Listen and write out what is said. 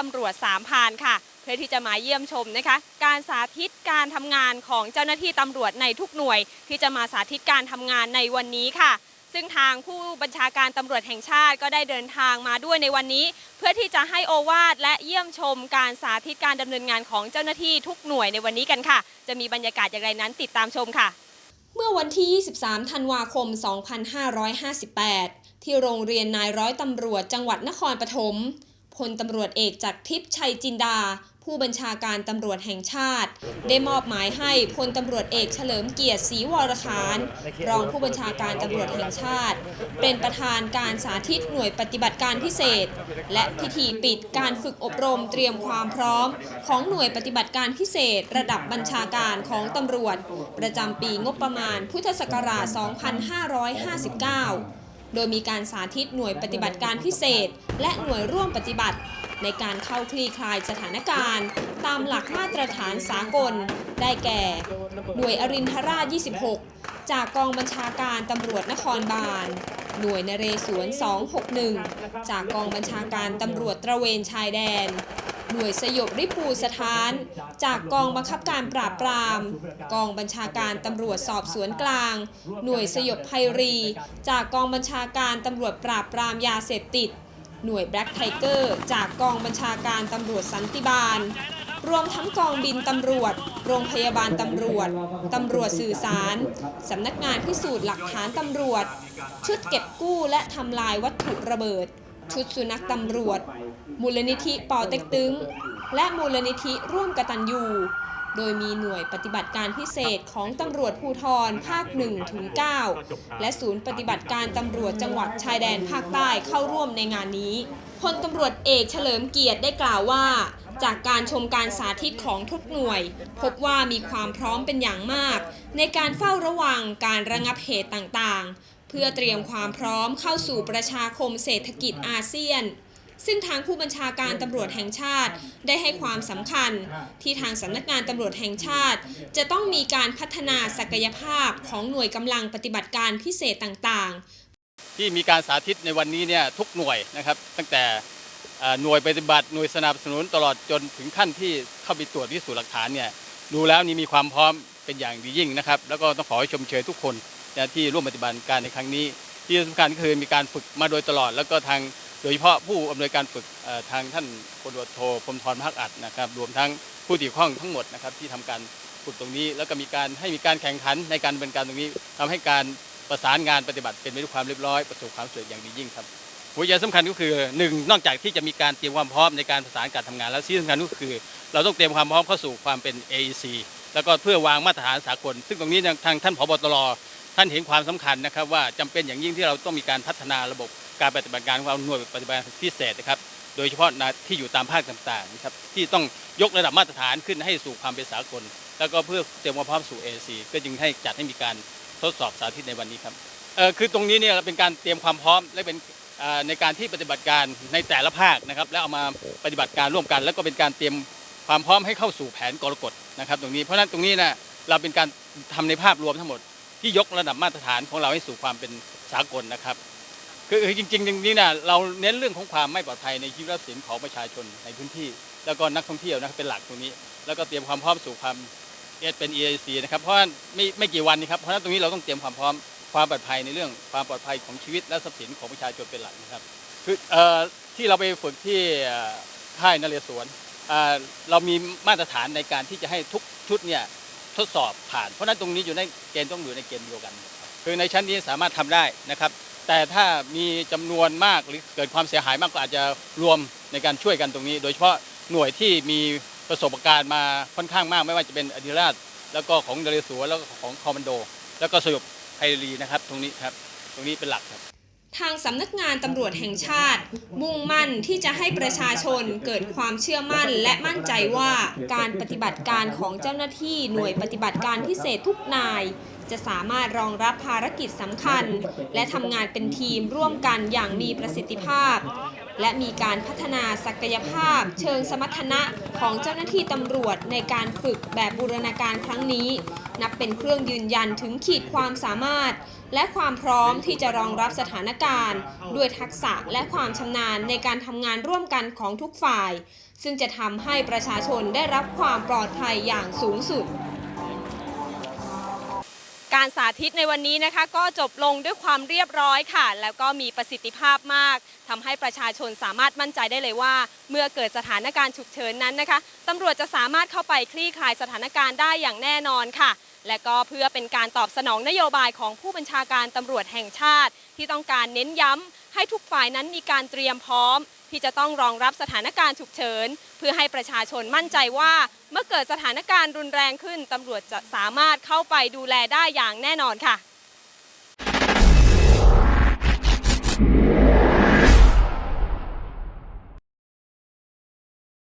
ตำรวจสามพานค่ะ เพื่อที่จะมาเยี่ยมชมนะคะ การสาธิตการทำงานของเจ้าหน้าที่ตำรวจในทุกหน่วย ที่จะมาสาธิตการทำงานในวันนี้ค่ะ ซึ่งทางผู้บัญชาการตำรวจแห่งชาติก็ได้เดินทางมาด้วยในวันนี้ เพื่อที่จะให้โอวาทและเยี่ยมชม การสาธิตการดำเนินงานของเจ้าหน้าที่ทุกหน่วยในวันนี้กันค่ะ จะมีบรรยากาศอย่างไรนั้นติดตามชมค่ะ เมื่อวันที่ 23 ธันวาคม 2558 ที่โรงเรียนนายร้อยตำรวจจังหวัดนครปฐม พลตำรวจเอกจากทิพย์ชัยจินดา ผู้บัญชาการตำรวจแห่งชาติ ได้มอบหมายให้พลตำรวจเอกเฉลิมเกียรติศรีวรคาร รองผู้บัญชาการตำรวจแห่งชาติ เป็นประธานการสาธิตหน่วยปฏิบัติการพิเศษ และพิธีปิดการฝึกอบรมเตรียมความพร้อม ของหน่วยปฏิบัติการพิเศษ ระดับบัญชาการของตำรวจ ประจำปีงบประมาณพุทธศักราช 2559 โดยมีการสาธิตหน่วยปฏิบัติการพิเศษ และหน่วยร่วมปฏิบัติ ในการเข้าคลี่คลายสถานการณ์ ตามหลักมาตรฐานสากล ได้แก่ หน่วยอรินทราช 26 จากกองบัญชาการตำรวจนครบาล หน่วยนเรศวร 261 จากกองบัญชาการตำรวจตระเวนชายแดน หน่วยสยบริภูสถาน จากกองบังคับการปราบปราม กองบัญชาการตำรวจสอบสวนกลาง หน่วยสยบไพรี จากกองบัญชาการตำรวจปราบปรามยาเสพติด หน่วยแบล็กไทเกอร์จากกองบัญชาการตำรวจสันติบาล รวมทั้งกองบินตำรวจ โรงพยาบาลตำรวจ ตำรวจสื่อสาร สำนักงานพิสูจน์หลักฐานตำรวจ ชุดเก็บกู้และทำลายวัตถุระเบิด ชุดสุนัขตำรวจ มูลนิธิปอเต็กตึง และมูลนิธิร่วมกตัญญูโดยมีหน่วยปฏิบัติการพิเศษของตำรวจภูทรภาค1ถึง9และศูนย์ปฏิบัติการตำรวจจังหวัดชายแดนภาคใต้เข้าร่วมในงานนี้พลตำรวจเอกเฉลิมเกียรติได้กล่าวว่า จากการชมการสาธิตของทุกหน่วย พบว่ามีความพร้อมเป็นอย่างมาก ในการเฝ้าระวังการระงับเหตุต่างๆ เพื่อเตรียมความพร้อมเข้าสู่ประชาคมเศรษฐกิจอาเซียน ซึ่งทางผู้บัญชาการตำรวจแห่งชาติได้ให้ความสำคัญ ที่ทางสำนักงานตำรวจแห่งชาติ จะต้องมีการพัฒนาศักยภาพของหน่วยกำลังปฏิบัติการพิเศษต่างๆ ที่มีการสาธิตในวันนี้เนี่ยทุกหน่วยนะครับ ตั้งแต่หน่วยปฏิบัติหน่วยสนับสนุนตลอดจนถึงขั้นที่เข้าไปตรวจพิสูจน์หลักฐานเนี่ยดูแล้วนี่มีความพร้อมเป็นอย่างดียิ่งนะครับ แล้วก็ต้องขอให้ชมเชยทุกคน นะที่ร่วมปฏิบัติการในครั้งนี้ ที่สำคัญก็คือมีการฝึกมาโดยตลอด แล้วก็ทางโดยเฉพาะผู้อำนวยการฝึกทางท่านพลตรวจโทพรมธรพักอัดนะครับ รวมทั้งผู้ที่เกี่ยวข้องทั้งหมดนะครับที่ทำการฝึกตรงนี้ แล้วก็มีการให้มีการแข่งขันในการดำเนินการตรงนี้ทำให้การประสานงานปฏิบัติเป็นไปด้วยความเรียบร้อยประสบความสำเร็จอย่างดียิ่งครับหัวใจสำคัญก็คือหนึ่งนอกจากที่จะมีการเตรียมความพร้อมในการประสานการทำงาน แล้วที่สำคัญก็คือ เราต้องเตรียมความพร้อมเข้าสู่ความเป็น AEC แล้วก็เพื่อวางมาตรฐานสากล ซึ่งตรงนี้ทางท่านผบตร ท่านเห็นความสำคัญนะครับ ว่าจำเป็นอย่างยิ่งที่เราต้องมีการพัฒนาระบบการปฏิบัติการของเราหน่วยปฏิบัติการพิเศษนะครับ โดยเฉพาะในที่อยู่ตามภาคต่างๆนะครับที่ต้องยกระดับมาตรฐานขึ้นให้สู่ความเป็นสากล แล้วก็เพื่อเตรียมความพร้อมสู่ AEC ก็จึงให้จัดให้มีการทดสอบสาธิตในวันนี้ครับเออคือตรงนี้เนี่ยเป็นการเตรียมความพร้อมและเป็นในการที่ปฏิบัติการในแต่ละภาคนะครับ แล้วเอามาปฏิบัติการร่วมกัน แล้วก็เป็นการเตรียมความพร้อมให้เข้าสู่แผนกรกฎนะครับ ตรงนี้เพราะฉะนั้นตรงนี้นะเราเป็นการทำในภาพรวมทั้งหมด ที่ยกระดับมาตรฐานของเราให้สู่ความเป็นสากลนะครับ คือจริงๆตรงนี้นะเราเน้นเรื่องของความไม่ปลอดภัยในชีวิตและทรัพย์สินของประชาชนในพื้นที่ แล้วก็นักท่องเที่ยวนะครับเป็นหลักตรงนี้ แล้วก็เตรียมความพร้อมสู่ความเป็น EAC นะครับเพราะว่าไม่ไม่กี่วันนี้ครับเพราะนั้นตรงนี้เราต้องเตรียมความพร้อมความปลอดภัยในเรื่องความปลอดภัยของชีวิตและทรัพย์สินของประชาชนเป็นหลักนะครับคืออที่เราไปฝึกที่ค่ายนเรศวรเรามีมาตรฐานในการที่จะให้ทุกชุดเนี่ย ทดสอบผ่าน เพราะฉะนั้นตรงนี้อยู่ในเกณฑ์ต้องอยู่ในเกณฑ์เดียวกัน คือในชั้นนี้สามารถทำได้นะครับ แต่ถ้ามีจำนวนมากหรือเกิดความเสียหายมากก็อาจจะรวมในการช่วยกันตรงนี้ โดยเฉพาะหน่วยที่มีประสบการณ์มาค่อนข้างมาก ไม่ว่าจะเป็นอดิราช แล้วก็ของนเรศวรแล้วก็ของคอมมานโด แล้วก็สยบไพรีนะครับ ตรงนี้ครับ ตรงนี้เป็นหลักครับ ทางสำนักงานตำรวจแห่งชาติ มุ่งมั่นที่จะให้ประชาชนเกิดความเชื่อมั่น และมั่นใจว่าการปฏิบัติการของเจ้าหน้าที่หน่วยปฏิบัติการพิเศษทุกนาย จะสามารถรองรับภารกิจสำคัญ และทำงานเป็นทีมร่วมกันอย่างมีประสิทธิภาพ และมีการพัฒนาศักยภาพ เชิงสมรรถนะของเจ้าหน้าที่ตำรวจในการฝึกแบบบูรณาการครั้งนี้ นับเป็นเครื่องยืนยันถึงขีดความสามารถ และความพร้อมที่จะรองรับสถานการณ์ ด้วยทักษะและความชำนาญในการทำงานร่วมกันของทุกฝ่าย ซึ่งจะทำให้ประชาชนได้รับความปลอดภัยอย่างสูงสุด การสาธิตในวันนี้นะคะ ก็จบลงด้วยความเรียบร้อยค่ะ แล้วก็มีประสิทธิภาพมากทำให้ประชาชนสามารถมั่นใจได้เลยว่า เมื่อเกิดสถานการณ์ฉุกเฉินนั้นนะคะตำรวจจะสามารถเข้าไปคลี่คลายสถานการณ์ได้อย่างแน่นอนค่ะ และก็เพื่อเป็นการตอบสนองนโยบายของผู้บัญชาการตำรวจแห่งชาติ ที่ต้องการเน้นย้ำให้ทุกฝ่ายนั้นมีการเตรียมพร้อม ที่จะต้องรองรับสถานการณ์ฉุกเฉิน เพื่อให้ประชาชนมั่นใจว่า เมื่อเกิดสถานการณ์รุนแรงขึ้นตำรวจจะสามารถเข้าไปดูแลได้อย่างแน่นอนค่ะ